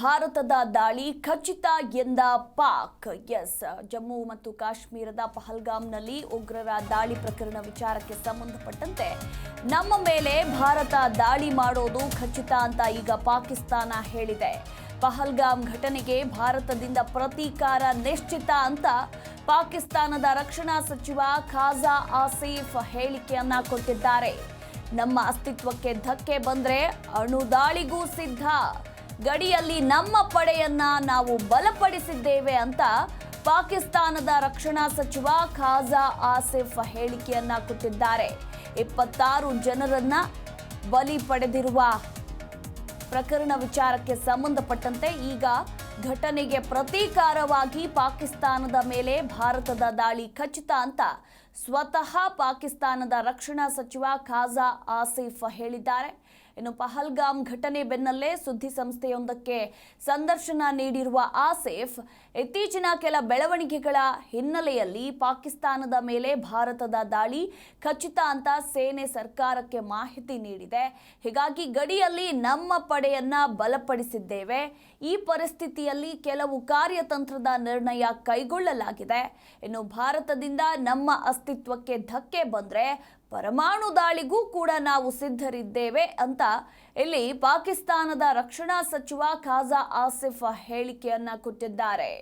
ಭಾರತದ ದಾಳಿ ಖಚಿತ ಎಂದ ಪಾಕ್. ಎಸ್, ಜಮ್ಮು ಮತ್ತು ಕಾಶ್ಮೀರದ ಪಹಲ್ಗಾಮ್ನಲ್ಲಿ ಉಗ್ರರ ದಾಳಿ ಪ್ರಕರಣ ವಿಚಾರಕ್ಕೆ ಸಂಬಂಧಪಟ್ಟಂತೆ ನಮ್ಮ ಮೇಲೆ ಭಾರತ ದಾಳಿ ಮಾಡೋದು ಖಚಿತ ಅಂತ ಈಗ ಪಾಕಿಸ್ತಾನ ಹೇಳಿದೆ. ಪಹಲ್ಗಾಮ್ ಘಟನೆಗೆ ಭಾರತದಿಂದ ಪ್ರತೀಕಾರ ನಿಶ್ಚಿತ ಅಂತ ಪಾಕಿಸ್ತಾನದ ರಕ್ಷಣಾ ಸಚಿವ ಖಾಜಾ ಆಸೀಫ್ ಹೇಳಿಕೆಯನ್ನ ಕೊಟ್ಟಿದ್ದಾರೆ. ನಮ್ಮ ಅಸ್ತಿತ್ವಕ್ಕೆ ಧಕ್ಕೆ ಬಂದ್ರೆ ಅಣುದಾಳಿಗೂ ಸಿದ್ಧ. ಗಡಿಯಲ್ಲಿ ನಮ್ಮ ಪಡೆಯನ್ನ ನಾವು ಬಲಪಡಿಸಿದ್ದೇವೆ ಅಂತ ಪಾಕಿಸ್ತಾನದ ರಕ್ಷಣಾ ಸಚಿವ ಖಾಜಾ ಆಸಿಫ್ ಹೇಳಿಕೆಯನ್ನ ಕೊಟ್ಟಿದ್ದಾರೆ. ಇಪ್ಪತ್ತಾರು ಜನರನ್ನ ಬಲಿ ಪಡೆದಿರುವ ಪ್ರಕರಣ ವಿಚಾರಕ್ಕೆ ಸಂಬಂಧಪಟ್ಟಂತೆ ಈಗ ಘಟನೆಗೆ ಪ್ರತೀಕಾರವಾಗಿ ಪಾಕಿಸ್ತಾನದ ಮೇಲೆ ಭಾರತದ ದಾಳಿ ಖಚಿತ ಅಂತ ಸ್ವತಃ ಪಾಕಿಸ್ತಾನದ ರಕ್ಷಣಾ ಸಚಿವ ಖಾಜಾ ಆಸಿಫ್ ಹೇಳಿದ್ದಾರೆ. ಇನ್ನು ಪಹಲ್ಗಾಮ್ ಘಟನೆ ಬೆನ್ನಲ್ಲೇ ಸುದ್ದಿ ಸಂಸ್ಥೆಯೊಂದಕ್ಕೆ ಸಂದರ್ಶನ ನೀಡಿರುವ ಆಸೇಫ್, ಇತ್ತೀಚಿನ ಕೆಲ ಬೆಳವಣಿಗೆಗಳ ಹಿನ್ನೆಲೆಯಲ್ಲಿ ಪಾಕಿಸ್ತಾನದ ಮೇಲೆ ಭಾರತದ ದಾಳಿ ಖಚಿತ ಅಂತ ಸೇನೆ ಸರ್ಕಾರಕ್ಕೆ ಮಾಹಿತಿ ನೀಡಿದೆ. ಹೀಗಾಗಿ ಗಡಿಯಲ್ಲಿ ನಮ್ಮ ಪಡೆಯನ್ನ ಬಲಪಡಿಸಿದ್ದೇವೆ. ಈ ಪರಿಸ್ಥಿತಿಯಲ್ಲಿ ಕೆಲವು ಕಾರ್ಯತಂತ್ರದ ನಿರ್ಣಯ ಕೈಗೊಳ್ಳಲಾಗಿದೆ. ಇನ್ನು ಭಾರತದಿಂದ ನಮ್ಮ ಅಸ್ತಿತ್ವಕ್ಕೆ ಧಕ್ಕೆ ಬಂದ್ರೆ ಪರಮಾಣು ದಾಳಿಗೂ ಕೂಡ ನಾವು ಸಿದ್ಧರಿದ್ದೇವೆ ಅಂತ ಇಲ್ಲಿ ಪಾಕಿಸ್ತಾನದ ರಕ್ಷಣಾ ಸಚಿವ ಖಾಜಾ ಆಸಿಫ್ ಹೇಳಿಕೆಯನ್ನ ಕೊಟ್ಟಿದ್ದಾರೆ.